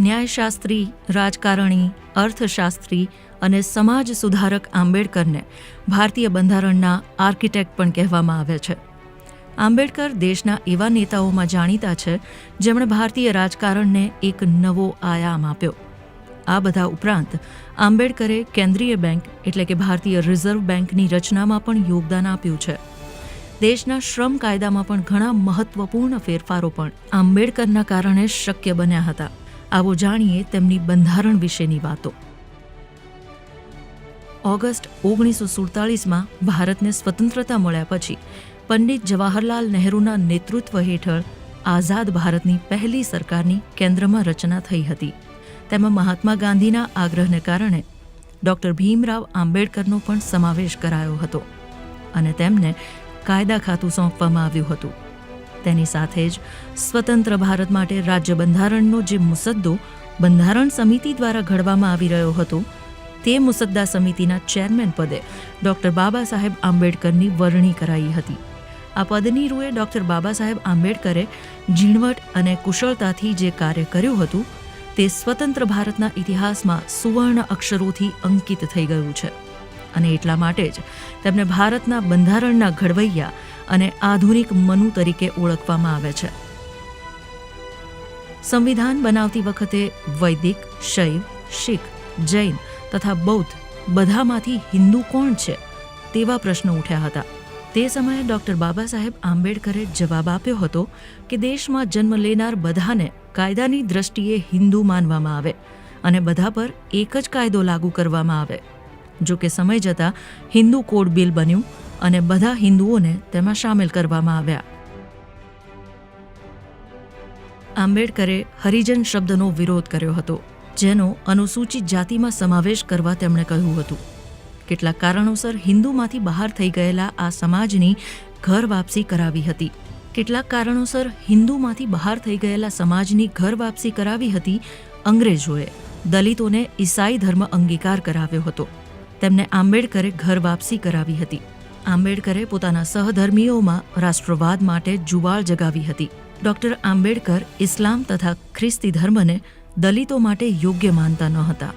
ન્યાયશાસ્ત્રી, રાજકારણી, અર્થશાસ્ત્રી અને સમાજ સુધારક આંબેડકરને ભારતીય બંધારણના આર્કિટેક્ટ પણ કહેવામાં આવે છે. આંબેડકર દેશના એવા નેતાઓમાં જાણીતા છે, જેમણે ભારતીય રાજકારણને એક નવો આયામ આપ્યો. આ બધા ઉપરાંત આંબેડકરે કેન્દ્રીય બેંક એટલે કે ભારતીય રિઝર્વ બેંકની રચનામાં પણ યોગદાન આપ્યું છે. દેશના શ્રમ કાયદામાં પણ ઘણા મહત્વપૂર્ણ ફેરફારો પણ આંબેડકરના કારણે શક્ય બન્યા હતા. આવો જાણીએ તેમની બંધારણ વિશેની વાતો. ઓગસ્ટ ઓગણીસો સુડતાલીસમાં ભારતને સ્વતંત્રતા મળ્યા પછી પંડિત જવાહરલાલ નહેરુના નેતૃત્વ હેઠળ આઝાદ ભારતની પહેલી સરકારની કેન્દ્રમાં રચના થઈ હતી. તેમાં મહાત્મા ગાંધીના આગ્રહને કારણે ડૉક્ટર ભીમરાવ આંબેડકરનો પણ સમાવેશ કરાયો હતો અને તેમને કાયદા ખાતું સોંપવામાં આવ્યું હતું. તેની સાથે જ સ્વતંત્ર ભારત માટે રાજ્ય બંધારણનો જે મુસદ્દો બંધારણ સમિતિ દ્વારા ઘડવામાં આવી રહ્યો હતો, તે મુસદ્દા સમિતિના ચેરમેન પદે ડોક્ટર બાબા સાહેબ આંબેડકરની વરણી કરાઈ હતી. આ પદની રૂએ ડોક્ટર બાબા સાહેબ આંબેડકરે ઝીણવટ અને કુશળતાથી જે કાર્ય કર્યું હતું, તે સ્વતંત્ર ભારતના ઇતિહાસમાં સુવર્ણ અક્ષરોથી અંકિત થઈ ગયું છે. અને એટલા માટે જ તેમને ભારતના બંધારણના ઘડવૈયા અને આધુનિક મનુ તરીકે ઓળખવામાં આવે છે. સંવિધાન બનાવતી વખતે વૈદિક, શૈવ, શીખ, જૈન તથા બૌદ્ધ બધામાંથી હિન્દુ કોણ છે તેવા પ્રશ્નો ઉઠ્યા હતા. તે સમયે ડૉક્ટર બાબા સાહેબ આંબેડકરે જવાબ આપ્યો હતો કે દેશમાં જન્મ લેનાર બધાને કાયદાની દ્રષ્ટિએ હિન્દુ માનવામાં આવે અને બધા પર એક જ કાયદો લાગુ કરવામાં આવે. જો કે સમય જતાં હિન્દુ કોડ બિલ બન્યું અને બધા હિન્દુઓને તેમાં સામેલ કરવામાં આવ્યા. આંબેડકરે હરિજન શબ્દનો વિરોધ કર્યો હતો, જેનો અનુસૂચિત જાતિમાં સમાવેશ કરવા તેમણે કહ્યું હતું. કેટલાક કારણોસર હિન્દુમાંથી બહાર થઈ ગયેલા આ સમાજની ઘર વાપસી કરાવી હતી. કેટલાક કારણોસર હિન્દુમાંથી બહાર થઈ ગયેલા સમાજની ઘર વાપસી કરાવી હતી અંગ્રેજોએ. દલિતોને ઈસાઈ ધર્મ અંગીકાર કરાવ્યો હતો. તેમને આંબેડકરે ઘર વાપસી કરાવી હતી. આંબેડકરે પોતાના સહધર્મીઓમાં રાષ્ટ્રવાદ માટે જુવાળ જગાવી હતી. ડોક્ટર આંબેડકર ઇસ્લામ તથા ખ્રિસ્તી ધર્મને દલિતો માટે યોગ્ય માનતા ન હતા.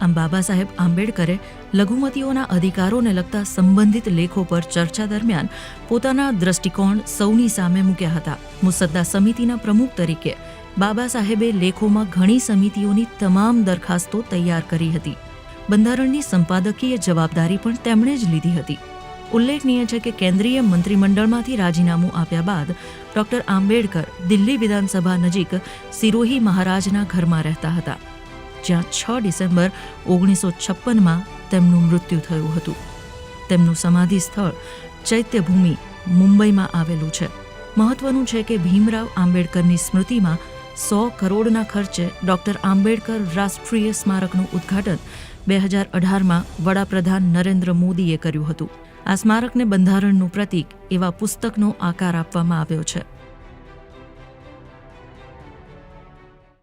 આમ બાબા સાહેબ આંબેડકરે લઘુમતીઓના અધિકારોને લગતા સંબંધિત લેખો પર ચર્ચા દરમિયાન પોતાના દ્રષ્ટિકોણ સૌની સામે મૂક્યા હતા. મુસદ્દા સમિતિના પ્રમુખ તરીકે બાબા સાહેબે લેખોમાં ઘણી સમિતિઓની તમામ દરખાસ્તો તૈયાર કરી હતી. બંધારણની સંપાદકીય જવાબદારી પણ તેમણે જ લીધી હતી. ઉલ્લેખનીય છે કે કેન્દ્રીય મંત્રીમંડળમાંથી રાજીનામું આપ્યા બાદ ડોક્ટર આંબેડકર દિલ્હી વિધાનસભા નજીક સિરોહી મહારાજના ઘરમાં રહેતા હતા, જ્યાં છ ડિસેમ્બર ઓગણીસો છપ્પનમાં તેમનું મૃત્યુ થયું હતું. તેમનું સમાધિ સ્થળ ચૈત્યભૂમિ મુંબઈમાં આવેલું છે. મહત્વનું છે કે ભીમરાવ આંબેડકરની સ્મૃતિમાં સો કરોડના ખર્ચે ડોક્ટર આંબેડકર રાષ્ટ્રીય સ્મારકનું ઉદ્ઘાટન બે હજાર અઢારમાં વડાપ્રધાન નરેન્દ્ર મોદીએ કર્યું હતું. આ સ્મારકને બંધારણનું પ્રતીક એવા પુસ્તકનો આકાર આપવામાં આવ્યો છે.